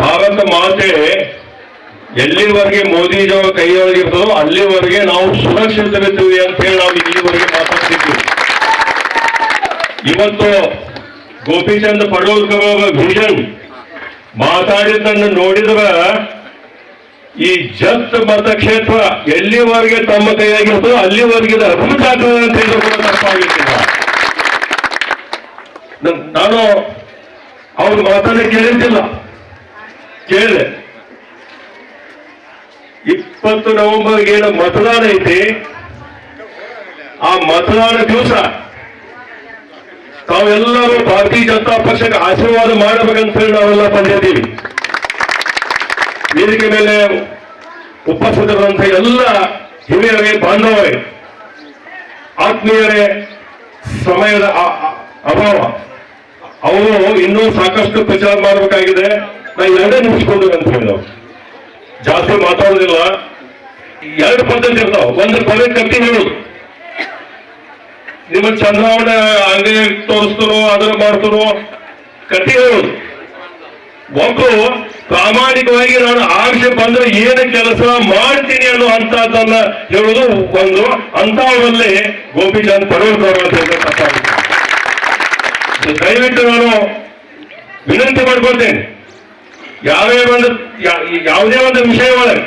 ಭಾರತ ಮಾತೆ, ಎಲ್ಲಿವರೆಗೆ ಮೋದಿಜಿಯವರ ಕೈಯೊಳಗೆ ಇರ್ತದೋ ಅಲ್ಲಿವರೆಗೆ ನಾವು ಸುರಕ್ಷಿತರಿದ್ದೀವಿ ಅಂತ ಹೇಳಿ ನಾವು ಇಲ್ಲಿವರೆಗೆ ಮಾತಾಡ್ತಿದ್ವಿ ಇವತ್ತು ಗೋಪಿಚಂದ್ ಪಡೋಲ್ಕರ್ ಅವರ ವಿಷನ್ ಮಾತಾಡಿದ್ದನ್ನು ನೋಡಿದ್ರ ಈ ಜತ್ ಮತಕ್ಷೇತ್ರ ಎಲ್ಲಿವರೆಗೆ ತಮ್ಮ ಕೈಯಾಗಿರ್ತದೋ ಅಲ್ಲಿವರೆಗೆ ಅಭಿವೃದ್ಧಿ ಆಗ್ತದೆ ಅಂತ ಹೇಳಿದ್ರು ಕೂಡ ನಾನು ಅವ್ರ ಮಾತಾಡ ಕೇಳಿದ್ದಿಲ್ಲ ಕೇಳಿದೆ. ಇಪ್ಪತ್ತು ನವೆಂಬರ್ಗೆ ಏನು ಮತದಾನ ಐತಿ. ಆ ಮತದಾನ ದಿವಸ ತಾವೆಲ್ಲರೂ ಭಾರತೀಯ ಜನತಾ ಪಕ್ಷಕ್ಕೆ ಆಶೀರ್ವಾದ ಮಾಡಬೇಕಂತ ಹೇಳಿ ನಾವೆಲ್ಲ ಬಂದಿದ್ದೀವಿ. ವೇದಿಕೆ ಮೇಲೆ ಉಪಸ್ಥಿತರಂತ ಎಲ್ಲ ಹಿರಿಯರೇ, ಬಾಂಧವರೇ, ಆತ್ಮೀಯರೇ, ಸಮಯದ ಅಭಾವ. ಅವರು ಇನ್ನೂ ಸಾಕಷ್ಟು ಪ್ರಚಾರ ಮಾಡಬೇಕಾಗಿದೆ. ನಾ ಎರಡೇ ನಿಮಿಷಕೊಂಡು ಅಂತ ಹೇಳಿದವು ಜಾಸ್ತಿ ಮಾತಾಡೋದಿಲ್ಲ. ಎರಡು ಪದ್ಧತಿ ಇರ್ತಾವ. ಒಂದು ಪದ ಕಟ್ಟಿ ಹೇಳುದು. ನಿಮ್ಮ ಚಂದ್ರಾವಣೆ ಹಂಗೆ ತೋರಿಸ್ತರೋ, ಅದನ್ನ ಮಾಡ್ತಾರೋ, ಕಟ್ಟಿ ಹೇಳುದು. ಒಬ್ಬರು ಪ್ರಾಮಾಣಿಕವಾಗಿ ನಾನು ಆಶ ಬಂದ್ರೆ ಏನು ಕೆಲಸ ಮಾಡ್ತೀನಿ ಅನ್ನೋ ಅಂತದನ್ನ ಹೇಳುದು ಒಂದು. ಅಂತವರಲ್ಲಿ ಗೋಪಿಚಂದ್ ಪಡೋಲ್ಕರ್ ಅಂತ ದಯವಿಟ್ಟು ನಾನು ವಿನಂತಿ ಮಾಡ್ಕೊಳ್ತೇನೆ. ಯಾವೇ ಒಂದು ಯಾವುದೇ ಒಂದು ವಿಷಯ ಒಳಗೆ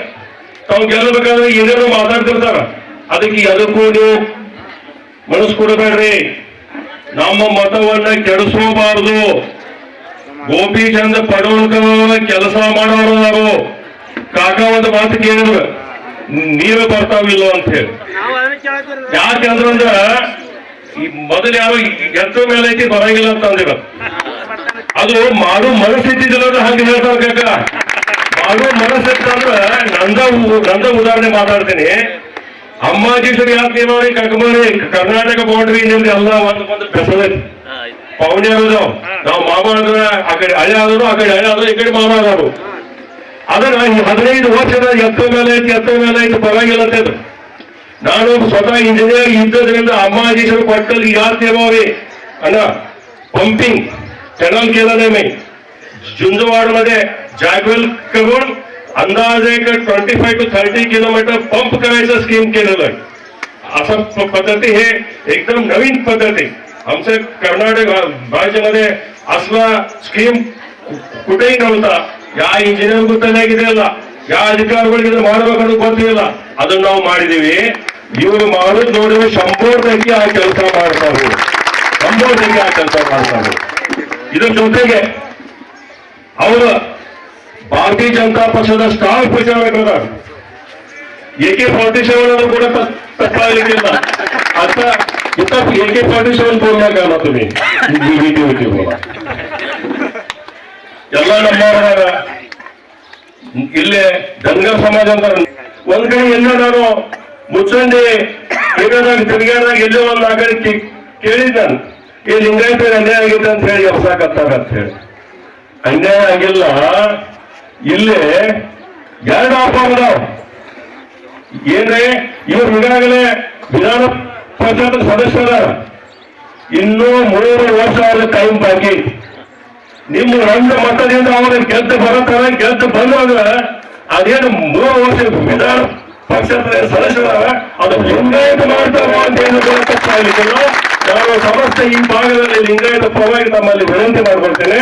ತಾವು ಗೆಲ್ಲಬೇಕಾದ್ರೆ ಏನೇನೋ ಮಾತಾಡ್ತಿರ್ತಾರ. ಅದಕ್ಕೆ ಅದಕ್ಕೂ ನೀವು ಮನಸ್ಸು ಕೊಡಬೇಡ್ರಿ. ನಮ್ಮ ಮತವನ್ನ ಕೆಡಿಸೋಬಾರದು ಗೋಪಿಚಂದ್ ಪಡೋಲ್ಕರ್ ಅವರ ಕೆಲಸ ಮಾಡೋರು ನಾವು ಕಾಕ ಒಂದು ಮಾತು ಕೇಳಿದ್ರು. ನೀವೇ ಬರ್ತಾವಿಲ್ಲ ಅಂತ ಹೇಳಿ. ಯಾಕೆ ಯಾಕಂದ್ರ ಈ ಮೊದಲು ಯಾರು ಎತ್ತ ಮೇಲೆ ಐತಿ ಬರಂಗಿಲ್ಲ ಅಂತ ಅಂದಿರ ಅದು ಮಾಡು ಮನಸ್ಸಿದ್ದಿಲ್ಲ ಅಂದ್ರೆ ಹಂಗೆ ಹೇಳ್ತಾರ ಕಾಕ ಮಾಡು ಮನಸ್ಸಿತ್ತಂದ್ರ ನಂದ ಉ- ನಂದ ಉದಾಹರಣೆ ಮಾತಾಡ್ತೀನಿ. ಅಮ್ಮಾಜೀಶ್ವರಿ ಯಾಕೆ ಮಾಡಿ ಕಕ್ಕಮಾರಿ ಕರ್ನಾಟಕ ಬೌಂಡ್ರಿ ನಿಮ್ದು ಎಲ್ಲ ಒಂದು ಒಂದು ಬೆಸದೈತಿ ಪೌಂಡಿ ಆಗೋದು. ನಾವು ಅಂದ್ರ ಆ ಕಡೆ ಹಳೆ ಆದರು ಆ ಕಡೆ ಹಳೆ ಆದರು ಈ ಕಡೆ ಮಾಮ ಅದ್ರ ಅದನ್ನ ಹದಿನೈದು ವರ್ಷದ ಎತ್ತ ಮೇಲೆ ಐತಿ ಎತ್ತ ಮೇಲೆ ಐತಿ ಪರವಾಗಿಲ್ಲ ಅಂತ. ನಾನು ಸ್ವತಃ ಇಂಜಿನಿಯರ್ ಇದ್ದದ್ರಿಂದ अम्माजीश्वर पटकल याद ठेवावे अना पंपिंग चॅनल केलं नाही मी झुंजवाडमध्ये जॅगवेल करून अंदाजे twenty five to thirty kilometre pump करायचं स्कीम केलेलं आहे असं प- पद्धती हे एकदम नवीन पद्धती आमच्या कर्नाटक राज्यामध्ये असला स्कीम ಕುಟೇಂಗ್ ನಮ್ತಾ ಯಾ ಇಂಜಿನಿಯರ್ಗೂ ತಲೆಯಾಗಿದೆಯಲ್ಲ ಯಾ ಅಧಿಕಾರಿಗಳಿಗೆ ಇದು ಮಾಡಬೇಕನ್ನೋದು ಗೊತ್ತಿಲ್ಲ ಅದನ್ನ ನಾವು ಮಾಡಿದೀವಿ ಇವರು ಮಾಡೋದು ನೋಡಿದ್ರೆ ಸಂಪೂರ್ಣಕ್ಕೆ ಆ ಕೆಲಸ ಮಾಡ್ತಾರೆ ಸಂಪೂರ್ಣಕ್ಕೆ ಆ ಕೆಲಸ ಮಾಡ್ತಾರೆ ಇದ್ರ ಜೊತೆಗೆ ಅವರು ಭಾರತೀಯ ಜನತಾ ಪಕ್ಷದ ಸ್ಟಾರ್ ಪ್ರಚಾರಕರ ಎ ಕೆ ಫಾರ್ಟಿ ಸೆವೆನ್ ಅನ್ನು ಕೂಡ ತಪ್- ತಪ್ಪಾಗಲಿಕ್ಕಿಲ್ಲ आता इथं ए के फॉर्टी सेवन बोलला का ना तुम्ही व्हिडिओ होती बोला ಎಲ್ಲ ನಮ್ಮವರಾಗ ಇಲ್ಲೇ ಧನ್ಗರ್ ಸಮಾಜ ಅಂತ ಒಂದ್ ಕಡೆ ಎಲ್ಲ ನಾನು ಮುಚ್ಚಂಡಿ ಏನಾದಾಗ ತಿರುಗಾಡ್ದಾಗ ಎಲ್ಲೋ ಒಂದು ಆ ಕಡೆ ಕೇಳಿದ್ ನಾನು ಈ ಲಿಂಗಾಯತ ಅನ್ಯಾಯ ಆಗೈತೆ ಅಂತ ಹೇಳಿ ಎಬ್ಸಾಕತ್ತಾರ ಅಂತ ಹೇಳಿ. ಅನ್ಯಾಯ ಆಗಿಲ್ಲ. ಇಲ್ಲೇ ಎರಡು ಆಫರ್ ಅದಾವ ಏನ್ರಿ? ಇವ್ರು ಈಗಾಗಲೇ ವಿಧಾನ ಪರಿಷತ್ ಸದಸ್ಯರ ಇನ್ನೂ ಮೂರು ವರ್ಷ ಅವ್ರ ಟೈಮ್ ಬಾಕಿ. ನಿಮ್ಮ ರಂಗ ಮತದಿಂದ ಅವರು ಗೆದ್ದು ಬರತ್ತಾರ ಗೆದ್ದು ಬಂದಾಗ ಅದೇನು ಮೂರು ವರ್ಷ ವಿಧಾನ ಪಕ್ಷದ ಸದಸ್ಯರಾದ ಅದು ಲಿಂಗಾಯತ ಮಾಡ್ತಾರೋ ಅಂತ ಏನು ತಪ್ಪಾಗಲಿಕ್ಕಿಲ್ಲ ನಾನು ಸಮಸ್ತ ಈ ಭಾಗದಲ್ಲಿ ಲಿಂಗಾಯತ ಪರವಾಗಿ ತಮ್ಮಲ್ಲಿ ವಿನಂತಿ ಮಾಡ್ಕೊಳ್ತೇನೆ.